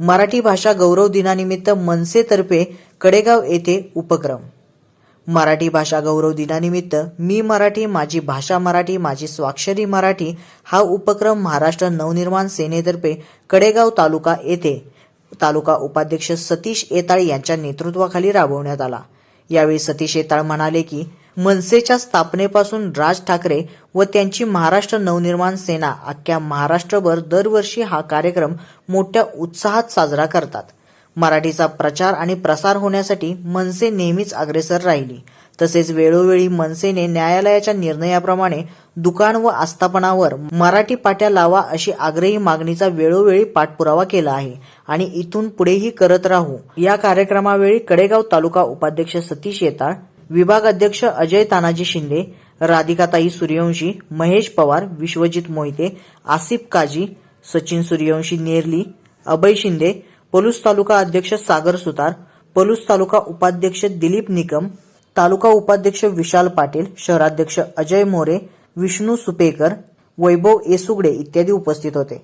मराठी भाषा गौरव दिनानिमित्त मनसेतर्फे कडेगाव येथे उपक्रम. मराठी भाषा गौरव दिनानिमित्त मी मराठी माझी भाषा मराठी माझी स्वाक्षरी मराठी हा उपक्रम महाराष्ट्र नवनिर्माण सेनेतर्फे कडेगाव तालुका येथे तालुका उपाध्यक्ष सतीश येताळ यांच्या नेतृत्वाखाली राबवण्यात आला. यावेळी सतीश येताळ म्हणाले की मनसेच्या स्थापनेपासून राज ठाकरे व त्यांची महाराष्ट्र नवनिर्माण सेना अख्ख्या महाराष्ट्रभर दरवर्षी हा कार्यक्रम मोठ्या उत्साहात साजरा करतात. मराठीचा प्रचार आणि प्रसार होण्यासाठी मनसे नेहमीच अग्रेसर राहिली. तसेच वेळोवेळी मनसेने न्यायालयाच्या निर्णयाप्रमाणे दुकान व आस्थापनावर मराठी पाट्या लावा अशी आग्रही मागणीचा वेळोवेळी पाठपुरावा केला आहे आणि इथून पुढेही करत राहू. या कार्यक्रमावेळी कडेगाव तालुका उपाध्यक्ष सतीश येताळ विभाग अध्यक्ष अजय तानाजी शिंदे राधिकाताई सूर्यवंशी महेश पवार विश्वजित मोहिते आसिफ काजी सचिन सूर्यवंशी नेरली अभय शिंदे पलूस तालुका अध्यक्ष सागर सुतार पलूस तालुका उपाध्यक्ष दिलीप निकम तालुका उपाध्यक्ष विशाल पाटील शहराध्यक्ष अजय मोरे विष्णू सुपेकर वैभव येसुगडे इत्यादी उपस्थित होते.